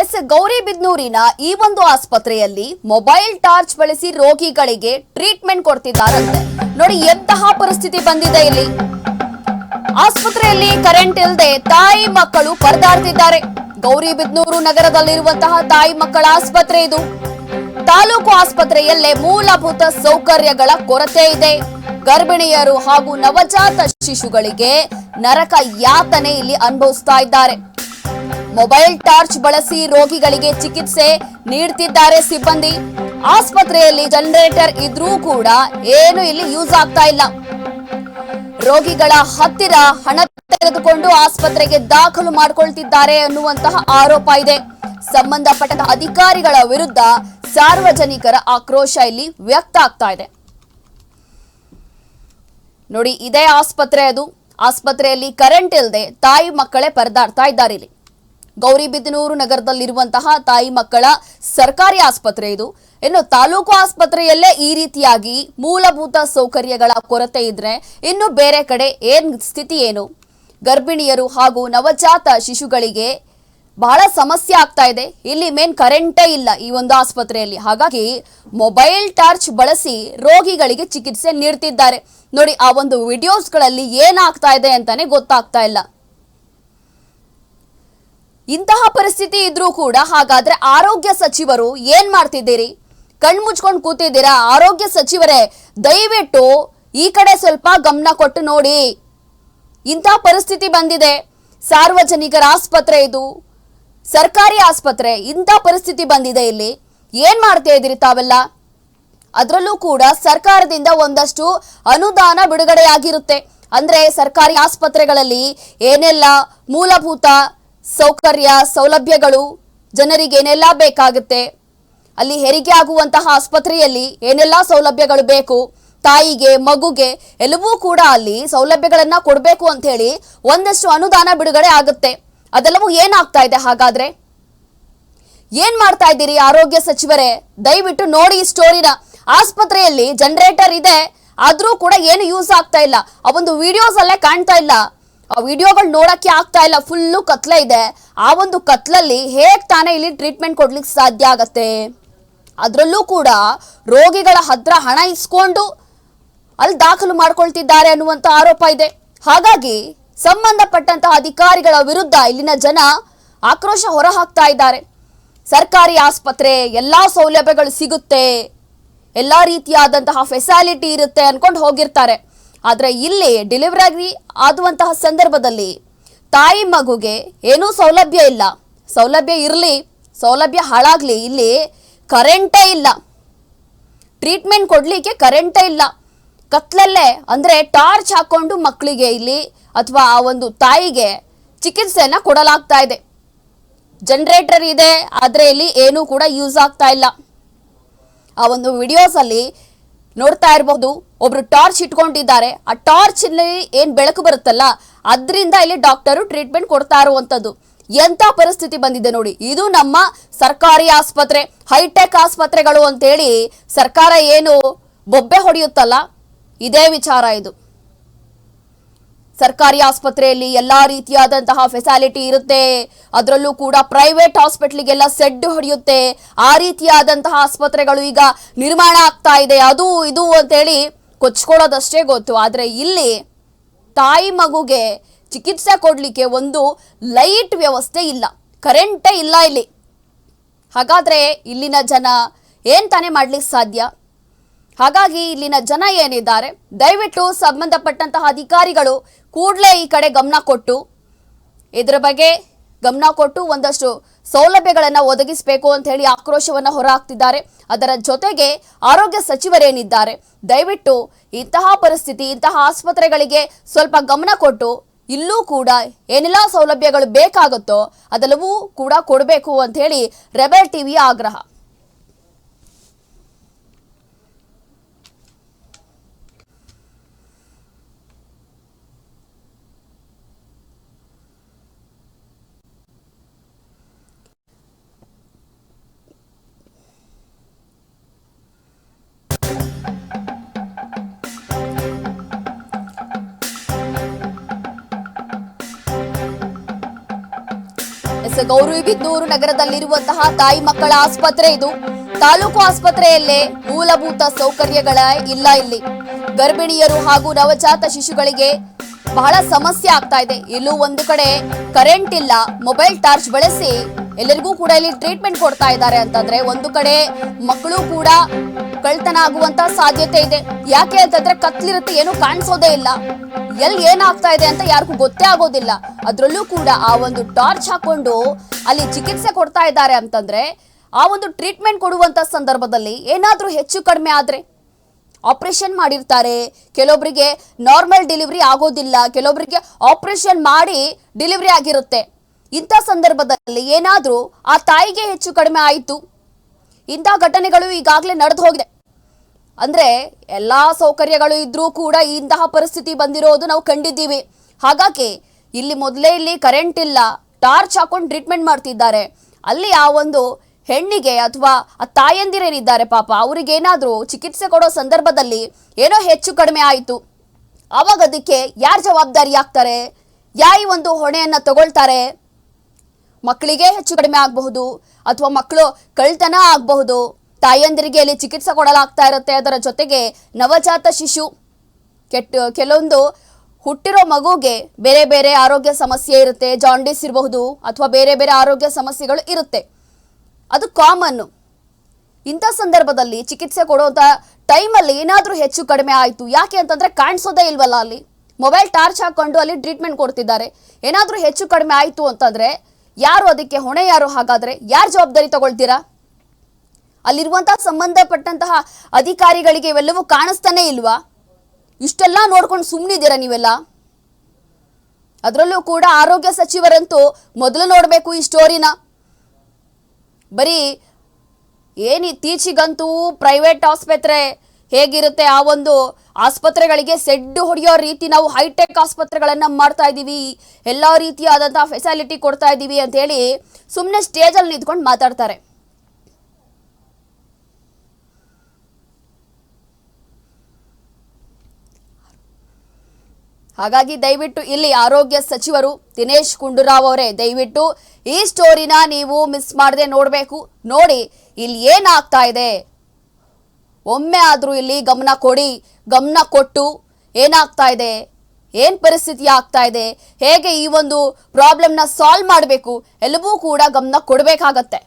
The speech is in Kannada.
ಎಸ್ ಗೌರಿಬಿದ್ನೂರಿನ ಈ ಒಂದು ಆಸ್ಪತ್ರೆಯಲ್ಲಿ ಮೊಬೈಲ್ ಟಾರ್ಚ್ ಬಳಸಿ ರೋಗಿಗಳಿಗೆ ಟ್ರೀಟ್ಮೆಂಟ್ ಕೊಡ್ತಿದ್ದಾರಂತೆ. ನೋಡಿ, ಎಂತಹ ಪರಿಸ್ಥಿತಿ ಬಂದಿದೆ ಇಲ್ಲಿ. ಆಸ್ಪತ್ರೆಯಲ್ಲಿ ಕರೆಂಟ್ ಇಲ್ಲದೆ ತಾಯಿ ಮಕ್ಕಳು ಪರದಾಡ್ತಿದ್ದಾರೆ. ಗೌರಿಬಿದ್ನೂರು ನಗರದಲ್ಲಿರುವಂತಹ ತಾಯಿ ಮಕ್ಕಳ ಆಸ್ಪತ್ರೆ ಇದು. ತಾಲೂಕು ಆಸ್ಪತ್ರೆಯಲ್ಲೇ ಮೂಲಭೂತ ಸೌಕರ್ಯಗಳ ಕೊರತೆ ಇದೆ. ಗರ್ಭಿಣಿಯರು ಹಾಗೂ ನವಜಾತ ಶಿಶುಗಳಿಗೆ ನರಕ ಯಾತನೆ ಇಲ್ಲಿ ಅನುಭವಿಸ್ತಾ ಇದ್ದಾರೆ. ಮೊಬೈಲ್ ಟಾರ್ಚ್ ಬಳಸಿ ರೋಗಿಗಳಿಗೆ ಚಿಕಿತ್ಸೆ ನೀಡ್ತಿದ್ದಾರೆ ಸಿಬ್ಬಂದಿ. ಆಸ್ಪತ್ರೆಯಲ್ಲಿ ಜನರೇಟರ್ ಇದ್ರೂ ಕೂಡ ಏನು ಇಲ್ಲಿ ಯೂಸ್ ಆಗ್ತಾ ಇಲ್ಲ. ರೋಗಿಗಳ ಹತ್ತಿರ ಹಣ ತೆಗೆದುಕೊಂಡು ಆಸ್ಪತ್ರೆಗೆ ದಾಖಲು ಮಾಡಿಕೊಳ್ತಿದ್ದಾರೆ ಅನ್ನುವಂತಹ ಆರೋಪ ಇದೆ. ಸಂಬಂಧಪಟ್ಟ ಅಧಿಕಾರಿಗಳ ವಿರುದ್ಧ ಸಾರ್ವಜನಿಕರ ಆಕ್ರೋಶ ಇಲ್ಲಿ ವ್ಯಕ್ತ ಆಗ್ತಾ ಇದೆ. ನೋಡಿ, ಇದೇ ಆಸ್ಪತ್ರೆ ಅದು. ಆಸ್ಪತ್ರೆಯಲ್ಲಿ ಕರೆಂಟ್ ಇಲ್ಲದೆ ತಾಯಿ ಮಕ್ಕಳೇ ಪರದಾಡ್ತಾ ಇದ್ದಾರೆ ಇಲ್ಲಿ. ಗೌರಿಬಿದನೂರು ನಗರದಲ್ಲಿರುವಂತಹ ತಾಯಿ ಮಕ್ಕಳ ಸರ್ಕಾರಿ ಆಸ್ಪತ್ರೆ ಇದು. ಇನ್ನು ತಾಲೂಕು ಆಸ್ಪತ್ರೆಯಲ್ಲೇ ಈ ರೀತಿಯಾಗಿ ಮೂಲಭೂತ ಸೌಕರ್ಯಗಳ ಕೊರತೆ ಇದ್ರೆ ಇನ್ನು ಬೇರೆ ಕಡೆ ಏನ್ ಸ್ಥಿತಿ ಏನು? ಗರ್ಭಿಣಿಯರು ಹಾಗೂ ನವಜಾತ ಶಿಶುಗಳಿಗೆ ಬಹಳ ಸಮಸ್ಯೆ ಆಗ್ತಾ ಇದೆ. ಇಲ್ಲಿ ಮೇನ್ ಕರೆಂಟೇ ಇಲ್ಲ ಈ ಒಂದು ಆಸ್ಪತ್ರೆಯಲ್ಲಿ. ಹಾಗಾಗಿ ಮೊಬೈಲ್ ಟಾರ್ಚ್ ಬಳಸಿ ರೋಗಿಗಳಿಗೆ ಚಿಕಿತ್ಸೆ ನೀಡ್ತಿದ್ದಾರೆ. ನೋಡಿ, ಆ ಒಂದು ವಿಡಿಯೋಸ್ಗಳಲ್ಲಿ ಏನಾಗ್ತಾ ಇದೆ ಅಂತಾನೆ ಗೊತ್ತಾಗ್ತಾ ಇಲ್ಲ. ಇಂತಹ ಪರಿಸ್ಥಿತಿ ಇದ್ರೂ ಕೂಡ ಹಾಗಾದ್ರೆ ಆರೋಗ್ಯ ಸಚಿವರು ಏನ್ ಮಾಡ್ತಿದ್ದೀರಿ? ಕಣ್ಮುಚ್ಕೊಂಡು ಕೂತಿದ್ದೀರಾ? ಆರೋಗ್ಯ ಸಚಿವರೇ, ದಯವಿಟ್ಟು ಈ ಕಡೆ ಸ್ವಲ್ಪ ಗಮನ ಕೊಟ್ಟು ನೋಡಿ. ಇಂತಹ ಪರಿಸ್ಥಿತಿ ಬಂದಿದೆ. ಸಾರ್ವಜನಿಕರ ಆಸ್ಪತ್ರೆ ಇದು, ಸರ್ಕಾರಿ ಆಸ್ಪತ್ರೆ, ಇಂಥ ಪರಿಸ್ಥಿತಿ ಬಂದಿದೆ ಇಲ್ಲಿ. ಏನ್ ಮಾಡ್ತಾ ಇದ್ದೀರಿ ತಾವೆಲ್ಲ? ಅದರಲ್ಲೂ ಕೂಡ ಸರ್ಕಾರದಿಂದ ಒಂದಷ್ಟು ಅನುದಾನ ಬಿಡುಗಡೆಯಾಗಿರುತ್ತೆ. ಅಂದ್ರೆ ಸರ್ಕಾರಿ ಆಸ್ಪತ್ರೆಗಳಲ್ಲಿ ಏನೆಲ್ಲ ಮೂಲಭೂತ ಸೌಕರ್ಯ, ಸೌಲಭ್ಯಗಳು ಜನರಿಗೆ ಏನೆಲ್ಲ ಬೇಕಾಗುತ್ತೆ? ಅಲ್ಲಿ ಹೆರಿಗೆ ಆಗುವಂತಹ ಆಸ್ಪತ್ರೆಯಲ್ಲಿ ಏನೆಲ್ಲ ಸೌಲಭ್ಯಗಳು ಬೇಕು? ತಾಯಿಗೆ, ಮಗುಗೆ ಎಲ್ಲವೂ ಕೂಡ ಅಲ್ಲಿ ಸೌಲಭ್ಯಗಳನ್ನ ಕೊಡಬೇಕು ಅಂತ ಹೇಳಿ ಒಂದಷ್ಟು ಅನುದಾನ ಬಿಡುಗಡೆ ಆಗುತ್ತೆ. ಅದೆಲ್ಲವೂ ಏನಾಗ್ತಾ ಇದೆ ಹಾಗಾದ್ರೆ? ಏನ್ ಮಾಡ್ತಾ ಇದ್ದೀರಿ ಆರೋಗ್ಯ ಸಚಿವರೇ? ದಯವಿಟ್ಟು ನೋಡಿ ಈ ಸ್ಟೋರಿನ. ಆಸ್ಪತ್ರೆಯಲ್ಲಿ ಜನರೇಟರ್ ಇದೆ, ಆದ್ರೂ ಕೂಡ ಏನು ಯೂಸ್ ಆಗ್ತಾ ಇಲ್ಲ. ಆ ಒಂದು ವಿಡಿಯೋಸ್ ಅಲ್ಲೇ ಕಾಣ್ತಾ ಇಲ್ಲ. ಆ ವಿಡಿಯೋಗಳು ನೋಡಕ್ಕೆ ಆಗ್ತಾ ಇಲ್ಲ, ಫುಲ್ಲು ಕತ್ಲೆ ಇದೆ. ಆ ಒಂದು ಕತ್ಲಲ್ಲಿ ಹೇಗೆ ತಾನೇ ಇಲ್ಲಿ ಟ್ರೀಟ್ಮೆಂಟ್ ಕೊಡ್ಲಿಕ್ಕೆ ಸಾಧ್ಯ ಆಗತ್ತೆ? ಅದರಲ್ಲೂ ಕೂಡ ರೋಗಿಗಳ ಹತ್ರ ಹಣ ಇಸ್ಕೊಂಡು ಅಲ್ಲಿ ದಾಖಲು ಮಾಡ್ಕೊಳ್ತಿದ್ದಾರೆ ಅನ್ನುವಂತ ಆರೋಪ ಇದೆ. ಹಾಗಾಗಿ ಸಂಬಂಧಪಟ್ಟಂತಹ ಅಧಿಕಾರಿಗಳ ವಿರುದ್ಧ ಇಲ್ಲಿನ ಜನ ಆಕ್ರೋಶ ಹೊರಹಾಕ್ತಾ ಇದ್ದಾರೆ. ಸರ್ಕಾರಿ ಆಸ್ಪತ್ರೆ ಎಲ್ಲ ಸೌಲಭ್ಯಗಳು ಸಿಗುತ್ತೆ, ಎಲ್ಲ ರೀತಿಯಾದಂತಹ ಫೆಸಾಲಿಟಿ ಇರುತ್ತೆ ಅನ್ಕೊಂಡು ಹೋಗಿರ್ತಾರೆ. ಆದ್ರೆ ಇಲ್ಲಿ ಡೆಲಿವರಿ ಆಗುವಂತಹ ಸಂದರ್ಭದಲ್ಲಿ ತಾಯಿ ಮಗುಗೆ ಏನೂ ಸೌಲಭ್ಯ ಇಲ್ಲ. ಸೌಲಭ್ಯ ಇರಲಿ, ಸೌಲಭ್ಯ ಹಾಳಾಗ್ಲಿ, ಇಲ್ಲಿ ಕರೆಂಟೇ ಇಲ್ಲ. ಟ್ರೀಟ್ಮೆಂಟ್ ಕೊಡಲಿಕ್ಕೆ ಕರೆಂಟೇ ಇಲ್ಲ. ಕತ್ಲಲ್ಲೇ, ಅಂದ್ರೆ ಟಾರ್ಚ್ ಹಾಕೊಂಡು ಮಕ್ಕಳಿಗೆ ಇಲ್ಲಿ ಅಥವಾ ಆ ಒಂದು ತಾಯಿಗೆ ಚಿಕಿತ್ಸೆಯನ್ನು ಕೊಡಲಾಗ್ತಾ ಇದೆ. ಜನರೇಟರ್ ಇದೆ, ಆದರೆ ಇಲ್ಲಿ ಏನೂ ಕೂಡ ಯೂಸ್ ಆಗ್ತಾ ಇಲ್ಲ. ಆ ಒಂದು ವಿಡಿಯೋಸ್ ಅಲ್ಲಿ ನೋಡ್ತಾ ಇರಬಹುದು ಒಬ್ರು ಟಾರ್ಚ್ ಇಟ್ಕೊಂಡಿದ್ದಾರೆ. ಆ ಟಾರ್ಚ್ ಏನ್ ಬೆಳಕು ಬರುತ್ತಲ್ಲ, ಅದರಿಂದ ಇಲ್ಲಿ ಡಾಕ್ಟರು ಟ್ರೀಟ್ಮೆಂಟ್ ಕೊಡ್ತಾ ಇರುವಂತದ್ದು. ಎಂತ ಪರಿಸ್ಥಿತಿ ಬಂದಿದೆ ನೋಡಿ. ಇದು ನಮ್ಮ ಸರ್ಕಾರಿ ಆಸ್ಪತ್ರೆ, ಹೈಟೆಕ್ ಆಸ್ಪತ್ರೆಗಳು ಅಂತೇಳಿ ಸರ್ಕಾರ ಏನು ಬೊಬ್ಬೆ ಹೊಡೆಯುತ್ತಲ್ಲ, ಇದೇ ವಿಚಾರ ಇದು. ಸರ್ಕಾರಿ ಆಸ್ಪತ್ರೆಯಲ್ಲಿ ಎಲ್ಲಾ ರೀತಿಯಾದಂತಹ ಫೆಸಿಲಿಟಿ ಇರುತ್ತೆ. ಅದರಲ್ಲೂ ಕೂಡ ಪ್ರೈವೇಟ್ ಹಾಸ್ಪಿಟ್ಲಿಗೆಲ್ಲ ಸೆಡ್ ಹೊಡೆಯುತ್ತೆ. ಆ ರೀತಿಯಾದಂತಹ ಆಸ್ಪತ್ರೆಗಳು ಈಗ ನಿರ್ಮಾಣ ಆಗ್ತಾ ಇದೆ. ಅದು, ಇದು ಅಂತೇಳಿ ಕೊಚ್ಕೊಳ್ಳೋದಷ್ಟೇ ಗೊತ್ತು. ಆದರೆ ಇಲ್ಲಿ ತಾಯಿ ಮಗುಗೆ ಚಿಕಿತ್ಸೆ ಕೊಡಲಿಕ್ಕೆ ಒಂದು ಲೈಟ್ ವ್ಯವಸ್ಥೆ ಇಲ್ಲ. ಕರೆಂಟೇ ಇಲ್ಲ ಇಲ್ಲಿ. ಹಾಗಾದರೆ ಇಲ್ಲಿನ ಜನ ಏನು ತಾನೇ ಮಾಡಲಿಕ್ಕೆ ಸಾಧ್ಯ? ಹಾಗಾಗಿ ಇಲ್ಲಿನ ಜನ ಏನಿದ್ದಾರೆ, ದಯವಿಟ್ಟು ಸಂಬಂಧಪಟ್ಟಂತಹ ಅಧಿಕಾರಿಗಳು ಕೂಡಲೇ ಈ ಕಡೆ ಗಮನ ಕೊಟ್ಟು, ಇದರ ಬಗ್ಗೆ ಗಮನ ಕೊಟ್ಟು ಒಂದಷ್ಟು ಸೌಲಭ್ಯಗಳನ್ನು ಒದಗಿಸಬೇಕು ಅಂತ ಹೇಳಿ ಆಕ್ರೋಶವನ್ನು ಹೊರಹಾಕ್ತಿದ್ದಾರೆ. ಅದರ ಜೊತೆಗೆ ಆರೋಗ್ಯ ಸಚಿವರೇನಿದ್ದಾರೆ? ದಯವಿಟ್ಟು ಇಂತಹ ಪರಿಸ್ಥಿತಿ, ಇಂತಹ ಆಸ್ಪತ್ರೆಗಳಿಗೆ ಸ್ವಲ್ಪ ಗಮನ ಕೊಟ್ಟು ಇಲ್ಲೂ ಕೂಡ ಏನೆಲ್ಲ ಸೌಲಭ್ಯಗಳು ಬೇಕಾಗುತ್ತೋ ಅದೆಲ್ಲವೂ ಕೂಡ ಕೊಡಬೇಕು ಅಂತ ಹೇಳಿ ರೆಬೆಲ್ ಟಿವಿಯ ಆಗ್ರಹ. ಗೌರಿಬಿದನೂರು ನಗರದಲ್ಲಿರುವಂತಹ ತಾಯಿ ಮಕ್ಕಳ ಆಸ್ಪತ್ರೆ ಇದು. ತಾಲೂಕು ಆಸ್ಪತ್ರೆಯಲ್ಲೇ ಮೂಲಭೂತ ಸೌಕರ್ಯಗಳ ಇಲ್ಲ ಇಲ್ಲಿ. ಗರ್ಭಿಣಿಯರು ಹಾಗೂ ನವಜಾತ ಶಿಶುಗಳಿಗೆ ಬಹಳ ಸಮಸ್ಯೆ ಆಗ್ತಾ ಇದೆ. ಇಲ್ಲೂ ಒಂದು ಕಡೆ ಕರೆಂಟ್ ಇಲ್ಲ. ಮೊಬೈಲ್ ಟಾರ್ಚ್ ಬಳಸಿ ಎಲ್ಲರಿಗೂ ಕೂಡ ಇಲ್ಲಿ ಟ್ರೀಟ್ಮೆಂಟ್ ಕೊಡ್ತಾ ಇದ್ದಾರೆ ಅಂತಂದ್ರೆ ಒಂದು ಕಡೆ ಮಕ್ಕಳು ಕೂಡ ಕಳ್ತನ ಆಗುವಂತ ಸಾಧ್ಯತೆ ಇದೆ. ಯಾಕೆ ಅಂತಂದ್ರೆ ಕತ್ಲಿರುತ್ತೆ, ಏನು ಕಾಣಿಸೋದೇ ಇಲ್ಲ. ಎಲ್ಲಿ ಏನಾಗ್ತಾ ಇದೆ ಅಂತ ಯಾರಿಗೂ ಗೊತ್ತೇ ಆಗೋದಿಲ್ಲ. ಅದ್ರಲ್ಲೂ ಕೂಡ ಆ ಒಂದು ಟಾರ್ಚ್ ಹಾಕೊಂಡು ಅಲ್ಲಿ ಚಿಕಿತ್ಸೆ ಕೊಡ್ತಾ ಇದ್ದಾರೆ ಅಂತಂದ್ರೆ ಆ ಒಂದು ಟ್ರೀಟ್ಮೆಂಟ್ ಕೊಡುವಂತ ಸಂದರ್ಭದಲ್ಲಿ ಏನಾದ್ರೂ ಹೆಚ್ಚು ಕಡಿಮೆ ಆದ್ರೆ ಆಪರೇಷನ್ ಮಾಡಿರ್ತಾರೆ. ಕೆಲವೊಬ್ಬರಿಗೆ ನಾರ್ಮಲ್ ಡೆಲಿವರಿ ಆಗೋದಿಲ್ಲ. ಕೆಲವೊಬ್ಬರಿಗೆ ಆಪರೇಷನ್ ಮಾಡಿ ಡೆಲಿವರಿ ಆಗಿರುತ್ತೆ. ಇಂಥ ಸಂದರ್ಭದಲ್ಲಿ ಏನಾದರೂ ಆ ತಾಯಿಗೆ ಹೆಚ್ಚು ಕಡಿಮೆ ಆಯಿತು. ಇಂಥ ಘಟನೆಗಳು ಈಗಾಗಲೇ ನಡೆದು ಹೋಗಿದೆ. ಅಂದರೆ ಎಲ್ಲ ಸೌಕರ್ಯಗಳು ಇದ್ರೂ ಕೂಡ ಇಂತಹ ಪರಿಸ್ಥಿತಿ ಬಂದಿರೋದು ನಾವು ಕಂಡಿದ್ದೀವಿ. ಹಾಗಾಗಿ ಇಲ್ಲಿ ಮೊದಲೇ ಇಲ್ಲಿ ಕರೆಂಟ್ ಇಲ್ಲ ಟಾರ್ಚ್ ಹಾಕೊಂಡು ಟ್ರೀಟ್ಮೆಂಟ್ ಮಾಡ್ತಿದ್ದಾರೆ. ಅಲ್ಲಿ ಆ ಒಂದು ಹೆಣ್ಣಿಗೆ ಅಥವಾ ಆ ತಾಯಂದಿರೇನಿದ್ದಾರೆ ಪಾಪ, ಅವರಿಗೇನಾದರೂ ಚಿಕಿತ್ಸೆ ಕೊಡೋ ಸಂದರ್ಭದಲ್ಲಿ ಏನೋ ಹೆಚ್ಚು ಕಡಿಮೆ ಆಯಿತು. ಅವಾಗ ಅದಕ್ಕೆ ಯಾರು ಜವಾಬ್ದಾರಿ ಆಗ್ತಾರೆ ಯಾಯಿ ಒಂದು ಹೊಣೆಯನ್ನು ತಗೊಳ್ತಾರೆ? ಮಕ್ಕಳಿಗೆ ಹೆಚ್ಚು ಕಡಿಮೆ ಆಗಬಹುದು ಅಥವಾ ಮಕ್ಕಳು ಕಳ್ತನ ಆಗಬಹುದು. ತಾಯಂದಿರಿಗೆ ಅಲ್ಲಿ ಚಿಕಿತ್ಸೆ ಕೊಡಲಾಗ್ತಾ ಇರುತ್ತೆ. ಅದರ ಜೊತೆಗೆ ನವಜಾತ ಶಿಶು, ಕೆಟ್ಟ, ಕೆಲವೊಂದು ಹುಟ್ಟಿರೋ ಮಗುಗೆ ಬೇರೆ ಬೇರೆ ಆರೋಗ್ಯ ಸಮಸ್ಯೆ ಇರುತ್ತೆ ಜಾಂಡೀಸ್ ಇರಬಹುದು ಅಥವಾ ಬೇರೆ ಬೇರೆ ಆರೋಗ್ಯ ಸಮಸ್ಯೆಗಳು ಇರುತ್ತೆ. ಅದು ಕಾಮನ್ನು ಇಂಥ ಸಂದರ್ಭದಲ್ಲಿ ಚಿಕಿತ್ಸೆ ಕೊಡೋಂಥ ಟೈಮಲ್ಲಿ ಏನಾದರೂ ಹೆಚ್ಚು ಕಡಿಮೆ ಆಯಿತು. ಯಾಕೆ ಅಂತಂದರೆ ಕಾಣಿಸೋದೇ ಇಲ್ವಲ್ಲ ಅಲ್ಲಿ. ಮೊಬೈಲ್ ಟಾರ್ಚ್ ಹಾಕ್ಕೊಂಡು ಅಲ್ಲಿ ಟ್ರೀಟ್ಮೆಂಟ್ ಕೊಡ್ತಿದ್ದಾರೆ. ಏನಾದರೂ ಹೆಚ್ಚು ಕಡಿಮೆ ಆಯಿತು ಅಂತಂದ್ರೆ ಯಾರು ಅದಕ್ಕೆ ಹೊಣೆ, ಯಾರು ಹಾಗಾದ್ರೆ? ಯಾರು ಜವಾಬ್ದಾರಿ ತಗೊಳ್ತೀರಾ? ಅಲ್ಲಿರುವಂತಹ ಸಂಬಂಧಪಟ್ಟಂತಹ ಅಧಿಕಾರಿಗಳಿಗೆ ಇವೆಲ್ಲವೂ ಕಾಣಿಸ್ತಾನೆ ಇಲ್ವಾ? ಇಷ್ಟೆಲ್ಲ ನೋಡ್ಕೊಂಡು ಸುಮ್ಮನಿದ್ದೀರಾ ನೀವೆಲ್ಲ? ಅದರಲ್ಲೂ ಕೂಡ ಆರೋಗ್ಯ ಸಚಿವರಂತೂ ಮೊದಲು ನೋಡಬೇಕು ಈ ಸ್ಟೋರಿನ. ಬರೀ ಏನು ಇತ್ತೀಚಿಗಂತೂ ಪ್ರೈವೇಟ್ ಆಸ್ಪತ್ರೆ ಹೇಗಿರುತ್ತೆ ಆ ಒಂದು ಆಸ್ಪತ್ರೆಗಳಿಗೆ ಸೆಡ್ಡು ಹೊಡೆಯೋ ರೀತಿ ನಾವು ಹೈಟೆಕ್ ಆಸ್ಪತ್ರೆಗಳನ್ನ ಮಾಡ್ತಾ ಇದ್ದೀವಿ. ಎಲ್ಲ ರೀತಿಯಾದಂತಹ ಫೆಸಿಲಿಟಿ ಕೊಡ್ತಾ ಇದ್ದೀವಿ ಅಂತ ಹೇಳಿ ಸುಮ್ಮನೆ ಸ್ಟೇಜಲ್ಲಿ ನಿಂತ್ಕೊಂಡು ಮಾತಾಡ್ತಾರೆ. ಹಾಗಾಗಿ ದಯವಿಟ್ಟು ಇಲ್ಲಿ ಆರೋಗ್ಯ ಸಚಿವರು ದಿನೇಶ್ ಗುಂಡೂರಾವ್ ಅವರೇ, ದಯವಿಟ್ಟು ಈ ಸ್ಟೋರಿನ ನೀವು ಮಿಸ್ ಮಾಡದೆ ನೋಡಬೇಕು. ನೋಡಿ, ಇಲ್ಲಿ ಏನಾಗ್ತಾ ಇದೆ? ಒಮ್ಮೆ ಆದರೂ ಇಲ್ಲಿ ಗಮನ ಕೊಡಿ, ಗಮನ ಕೊಟ್ಟು ಏನಾಗ್ತಾ ಇದೆ, ಏನು ಪರಿಸ್ಥಿತಿ ಆಗ್ತಾ ಇದೆ, ಹೇಗೆ ಈ ಒಂದು ಪ್ರಾಬ್ಲಮ್ನ ಸಾಲ್ವ್ ಮಾಡಬೇಕು ಎಲ್ಲವೂ ಕೂಡ ಗಮನ ಕೊಡಬೇಕಾಗತ್ತೆ.